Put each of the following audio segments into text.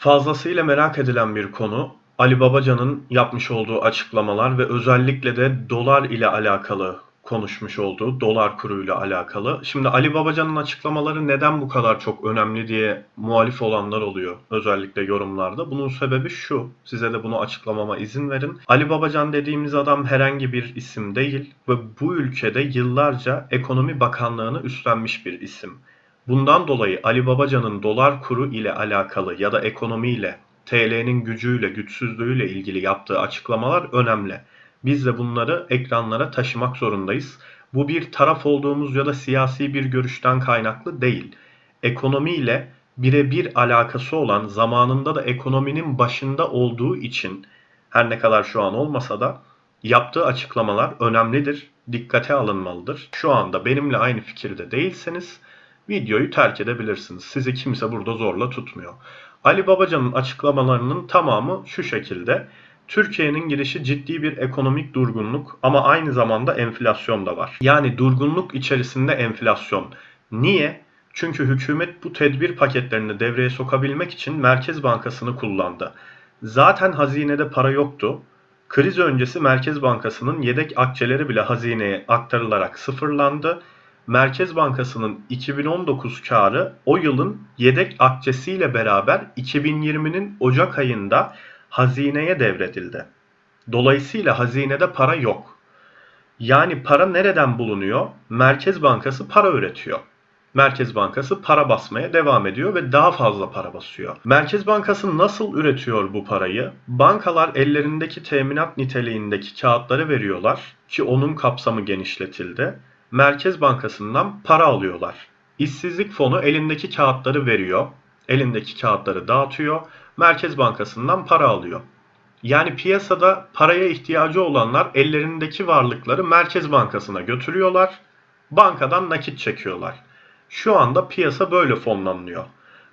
Fazlasıyla merak edilen bir konu Ali Babacan'ın yapmış olduğu açıklamalar ve özellikle de dolar ile alakalı konuşmuş olduğu dolar kuruyla alakalı. Şimdi Ali Babacan'ın açıklamaları neden bu kadar çok önemli diye muhalif olanlar oluyor özellikle yorumlarda. Bunun sebebi şu. Size de bunu açıklamama izin verin. Ali Babacan dediğimiz adam herhangi bir isim değil ve bu ülkede yıllarca Ekonomi Bakanlığı'nı üstlenmiş bir isim. Bundan dolayı Ali Babacan'ın dolar kuru ile alakalı ya da ekonomiyle, TL'nin gücüyle, güçsüzlüğüyle ilgili yaptığı açıklamalar önemli. Biz de bunları ekranlara taşımak zorundayız. Bu bir taraf olduğumuz ya da siyasi bir görüşten kaynaklı değil. Ekonomiyle birebir alakası olan zamanında da ekonominin başında olduğu için her ne kadar şu an olmasa da yaptığı açıklamalar önemlidir, dikkate alınmalıdır. Şu anda benimle aynı fikirde değilseniz videoyu terk edebilirsiniz. Sizi kimse burada zorla tutmuyor. Ali Babacan'ın açıklamalarının tamamı şu şekilde. Türkiye'nin girişi ciddi bir ekonomik durgunluk ama aynı zamanda enflasyon da var. Yani durgunluk içerisinde enflasyon. Niye? Çünkü hükümet bu tedbir paketlerini devreye sokabilmek için Merkez Bankası'nı kullandı. Zaten hazinede para yoktu. Kriz öncesi Merkez Bankası'nın yedek akçeleri bile hazineye aktarılarak sıfırlandı. Merkez Bankası'nın 2019 karı o yılın yedek akçesiyle beraber 2020'nin Ocak ayında hazineye devredildi. Dolayısıyla hazinede para yok. Yani para nereden bulunuyor? Merkez Bankası para üretiyor. Merkez Bankası para basmaya devam ediyor ve daha fazla para basıyor. Merkez Bankası nasıl üretiyor bu parayı? Bankalar ellerindeki teminat niteliğindeki kağıtları veriyorlar ki onun kapsamı genişletildi. Merkez Bankası'ndan para alıyorlar. İşsizlik fonu elindeki kağıtları veriyor. Elindeki kağıtları dağıtıyor. Merkez Bankası'ndan para alıyor. Yani piyasada paraya ihtiyacı olanlar ellerindeki varlıkları Merkez Bankası'na götürüyorlar. Bankadan nakit çekiyorlar. Şu anda piyasa böyle fonlanıyor.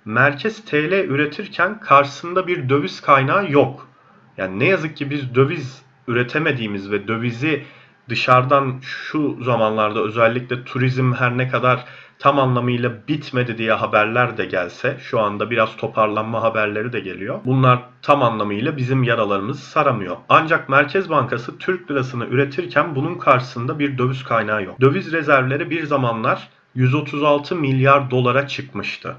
Merkez TL üretirken karşısında bir döviz kaynağı yok. Yani ne yazık ki biz döviz üretemediğimiz ve dövizi dışarıdan şu zamanlarda özellikle turizm her ne kadar tam anlamıyla bitmedi diye haberler de gelse şu anda biraz toparlanma haberleri de geliyor. Bunlar tam anlamıyla bizim yaralarımızı saramıyor. Ancak Merkez Bankası Türk lirasını üretirken bunun karşısında bir döviz kaynağı yok. Döviz rezervleri bir zamanlar 136 milyar dolara çıkmıştı.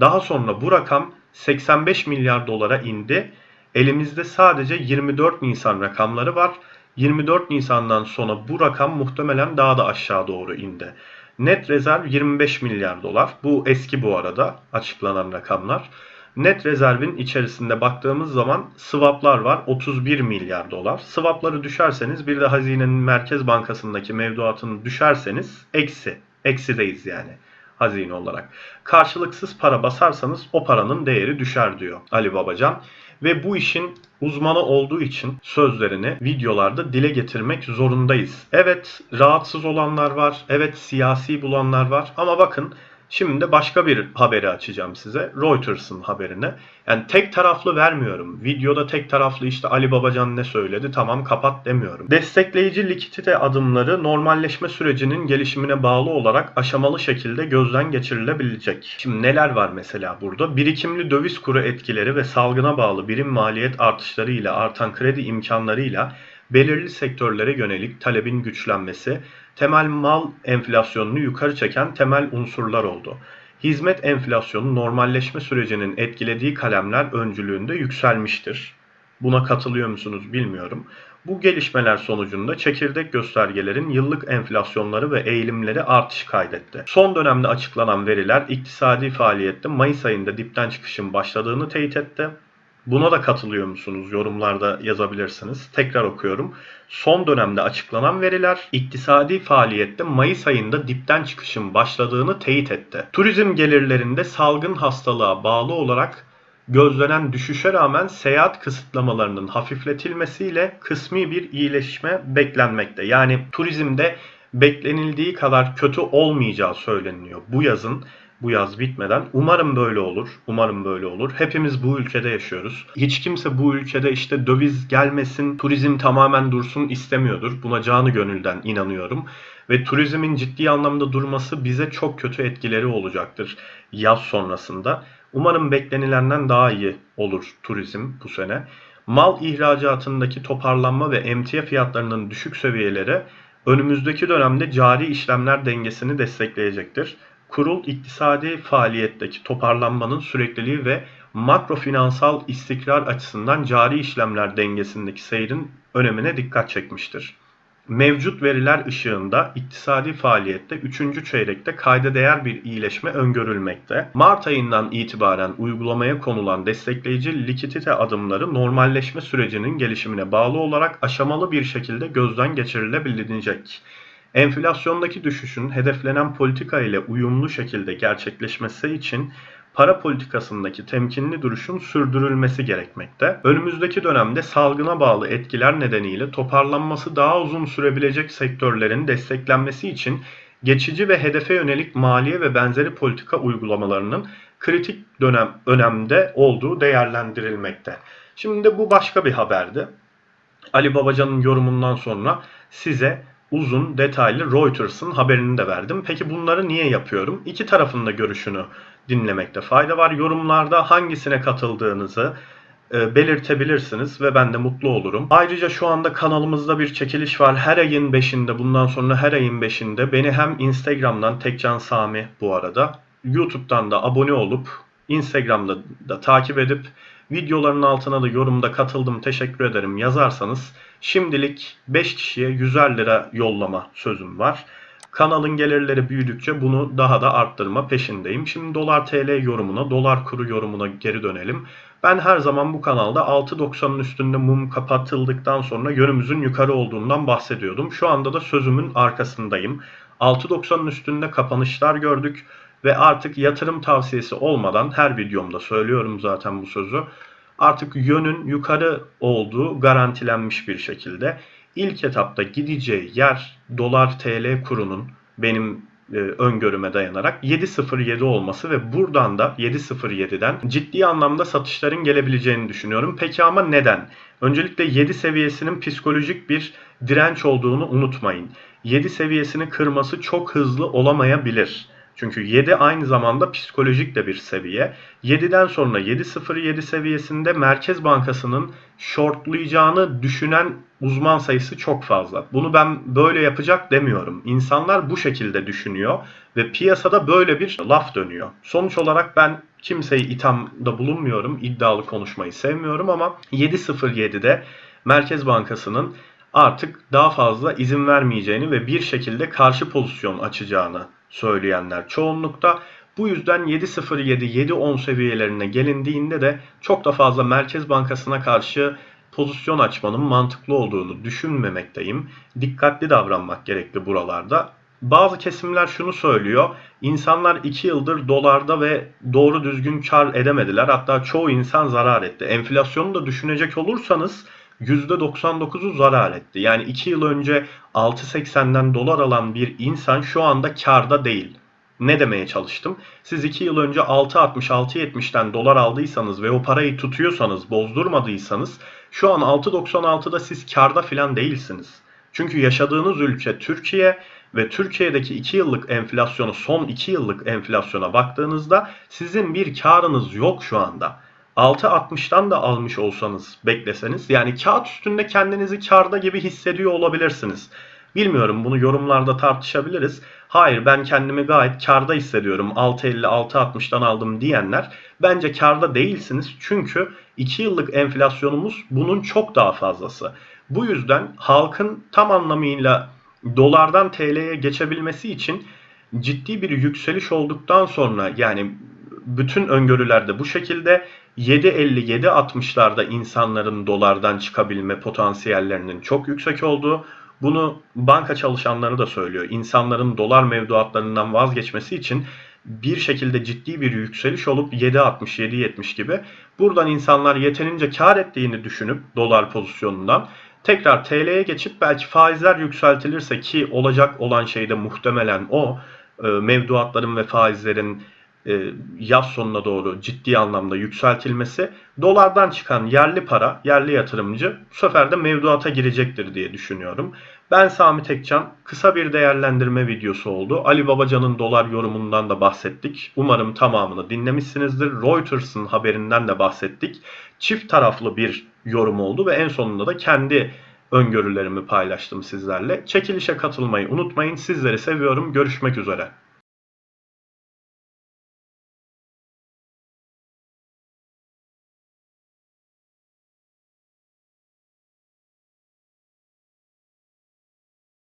Daha sonra bu rakam 85 milyar dolara indi. Elimizde sadece 24 Nisan rakamları var 24 Nisan'dan sonra bu rakam muhtemelen daha da aşağı doğru indi. Net rezerv 25 milyar dolar. Bu eski bu arada açıklanan rakamlar. Net rezervin içerisinde baktığımız zaman swaplar var 31 milyar dolar. Swapları düşerseniz bir de hazinenin merkez bankasındaki mevduatını düşerseniz eksi. Eksideyiz yani hazine olarak. Karşılıksız para basarsanız o paranın değeri düşer diyor Ali Babacan. Ve bu işin uzmanı olduğu için sözlerini videolarda dile getirmek zorundayız. Evet rahatsız olanlar var, evet siyasi bulanlar var ama bakın Şimdi de başka bir haberi açacağım size. Reuters'ın haberini. Yani tek taraflı vermiyorum. Videoda tek taraflı işte Ali Babacan ne söyledi tamam kapat demiyorum. Destekleyici likidite adımları normalleşme sürecinin gelişimine bağlı olarak aşamalı şekilde gözden geçirilebilecek. Şimdi neler var mesela burada? Birikimli döviz kuru etkileri ve salgına bağlı birim maliyet artışlarıyla artan kredi imkanlarıyla belirli sektörlere yönelik talebin güçlenmesi, temel mal enflasyonunu yukarı çeken temel unsurlar oldu. Hizmet enflasyonu normalleşme sürecinin etkilediği kalemler öncülüğünde yükselmiştir. Buna katılıyor musunuz bilmiyorum. Bu gelişmeler sonucunda çekirdek göstergelerin yıllık enflasyonları ve eğilimleri artış kaydetti. Son dönemde açıklanan veriler iktisadi faaliyette Mayıs ayında dipten çıkışın başladığını teyit etti. Buna da katılıyor musunuz? Yorumlarda yazabilirsiniz. Tekrar okuyorum. Son dönemde açıklanan veriler iktisadi faaliyette Mayıs ayında dipten çıkışın başladığını teyit etti. Turizm gelirlerinde salgın hastalığa bağlı olarak gözlenen düşüşe rağmen seyahat kısıtlamalarının hafifletilmesiyle kısmi bir iyileşme beklenmekte. Yani turizmde beklenildiği kadar kötü olmayacağı söyleniyor bu yazın bu yaz bitmeden. Umarım böyle olur. Umarım böyle olur. Hepimiz bu ülkede yaşıyoruz. Hiç kimse bu ülkede işte döviz gelmesin, turizm tamamen dursun istemiyordur. Buna canı gönülden inanıyorum. Ve turizmin ciddi anlamda durması bize çok kötü etkileri olacaktır yaz sonrasında. Umarım beklenilenden daha iyi olur turizm bu sene. Mal ihracatındaki toparlanma ve emtia fiyatlarının düşük seviyeleri önümüzdeki dönemde cari işlemler dengesini destekleyecektir. Kurul iktisadi faaliyetteki toparlanmanın sürekliliği ve makro finansal istikrar açısından cari işlemler dengesindeki seyrin önemine dikkat çekmiştir. Mevcut veriler ışığında iktisadi faaliyette 3. çeyrekte kayda değer bir iyileşme öngörülmekte. Mart ayından itibaren uygulamaya konulan destekleyici likidite adımları normalleşme sürecinin gelişimine bağlı olarak aşamalı bir şekilde gözden geçirilebilecek. Enflasyondaki düşüşün hedeflenen politika ile uyumlu şekilde gerçekleşmesi için para politikasındaki temkinli duruşun sürdürülmesi gerekmekte. Önümüzdeki dönemde salgına bağlı etkiler nedeniyle toparlanması daha uzun sürebilecek sektörlerin desteklenmesi için geçici ve hedefe yönelik maliye ve benzeri politika uygulamalarının kritik dönem önemde olduğu değerlendirilmekte. Şimdi bu başka bir haberdi. Ali Babacan'ın yorumundan sonra size uzun, detaylı Reuters'ın haberini de verdim. Peki bunları niye yapıyorum? İki tarafın da görüşünü dinlemekte fayda var. Yorumlarda hangisine katıldığınızı e, belirtebilirsiniz ve ben de mutlu olurum. Ayrıca şu anda kanalımızda bir çekiliş var. Her ayın 5'inde bundan sonra her ayın 5'inde beni hem Instagram'dan Tekcan Sami bu arada YouTube'dan da abone olup Instagram'da da takip edip videoların altına da yorumda katıldım teşekkür ederim yazarsanız şimdilik 5 kişiye 100'er lira yollama sözüm var. Kanalın gelirleri büyüdükçe bunu daha da arttırma peşindeyim. Şimdi dolar TL yorumuna, dolar kuru yorumuna geri dönelim. Ben her zaman bu kanalda 6.90'ın üstünde mum kapatıldıktan sonra yönümüzün yukarı olduğundan bahsediyordum. Şu anda da sözümün arkasındayım. 6.90'ın üstünde kapanışlar gördük ve artık yatırım tavsiyesi olmadan her videomda söylüyorum zaten bu sözü. Artık yönün yukarı olduğu garantilenmiş bir şekilde. İlk etapta gideceği yer dolar TL kurunun benim e, öngörüme dayanarak 7.07 olması ve buradan da 7.07'den ciddi anlamda satışların gelebileceğini düşünüyorum. Peki ama neden? Öncelikle 7 seviyesinin psikolojik bir direnç olduğunu unutmayın. 7 seviyesini kırması çok hızlı olamayabilir. Çünkü 7 aynı zamanda psikolojik de bir seviye. 7'den sonra 7.07 seviyesinde Merkez Bankası'nın shortlayacağını düşünen uzman sayısı çok fazla. Bunu ben böyle yapacak demiyorum. İnsanlar bu şekilde düşünüyor ve piyasada böyle bir laf dönüyor. Sonuç olarak ben kimseyi ithamda bulunmuyorum. iddialı konuşmayı sevmiyorum ama 7.07'de Merkez Bankası'nın artık daha fazla izin vermeyeceğini ve bir şekilde karşı pozisyon açacağını söyleyenler çoğunlukta. Bu yüzden 7.07-7.10 seviyelerine gelindiğinde de çok da fazla Merkez Bankası'na karşı pozisyon açmanın mantıklı olduğunu düşünmemekteyim. Dikkatli davranmak gerekli buralarda. Bazı kesimler şunu söylüyor. İnsanlar 2 yıldır dolarda ve doğru düzgün kar edemediler. Hatta çoğu insan zarar etti. Enflasyonu da düşünecek olursanız %99'u zarar etti. Yani 2 yıl önce 6.80'den dolar alan bir insan şu anda karda değil. Ne demeye çalıştım? Siz 2 yıl önce 6.60-6.70'ten dolar aldıysanız ve o parayı tutuyorsanız, bozdurmadıysanız şu an 6.96'da siz karda filan değilsiniz. Çünkü yaşadığınız ülke Türkiye ve Türkiye'deki 2 yıllık enflasyonu, son 2 yıllık enflasyona baktığınızda sizin bir karınız yok şu anda. 6.60'dan da almış olsanız bekleseniz yani kağıt üstünde kendinizi karda gibi hissediyor olabilirsiniz. Bilmiyorum bunu yorumlarda tartışabiliriz. Hayır ben kendimi gayet karda hissediyorum. 6.50 6.60'dan aldım diyenler bence karda değilsiniz. Çünkü 2 yıllık enflasyonumuz bunun çok daha fazlası. Bu yüzden halkın tam anlamıyla dolardan TL'ye geçebilmesi için ciddi bir yükseliş olduktan sonra yani bütün öngörülerde bu şekilde 7.50-7.60'larda insanların dolardan çıkabilme potansiyellerinin çok yüksek olduğu, bunu banka çalışanları da söylüyor. İnsanların dolar mevduatlarından vazgeçmesi için bir şekilde ciddi bir yükseliş olup 7.60-7.70 gibi buradan insanlar yeterince kar ettiğini düşünüp dolar pozisyonundan tekrar TL'ye geçip belki faizler yükseltilirse ki olacak olan şey de muhtemelen o mevduatların ve faizlerin e, yaz sonuna doğru ciddi anlamda yükseltilmesi dolardan çıkan yerli para, yerli yatırımcı bu sefer de mevduata girecektir diye düşünüyorum. Ben Sami Tekcan. Kısa bir değerlendirme videosu oldu. Ali Babacan'ın dolar yorumundan da bahsettik. Umarım tamamını dinlemişsinizdir. Reuters'ın haberinden de bahsettik. Çift taraflı bir yorum oldu ve en sonunda da kendi öngörülerimi paylaştım sizlerle. Çekilişe katılmayı unutmayın. Sizleri seviyorum. Görüşmek üzere.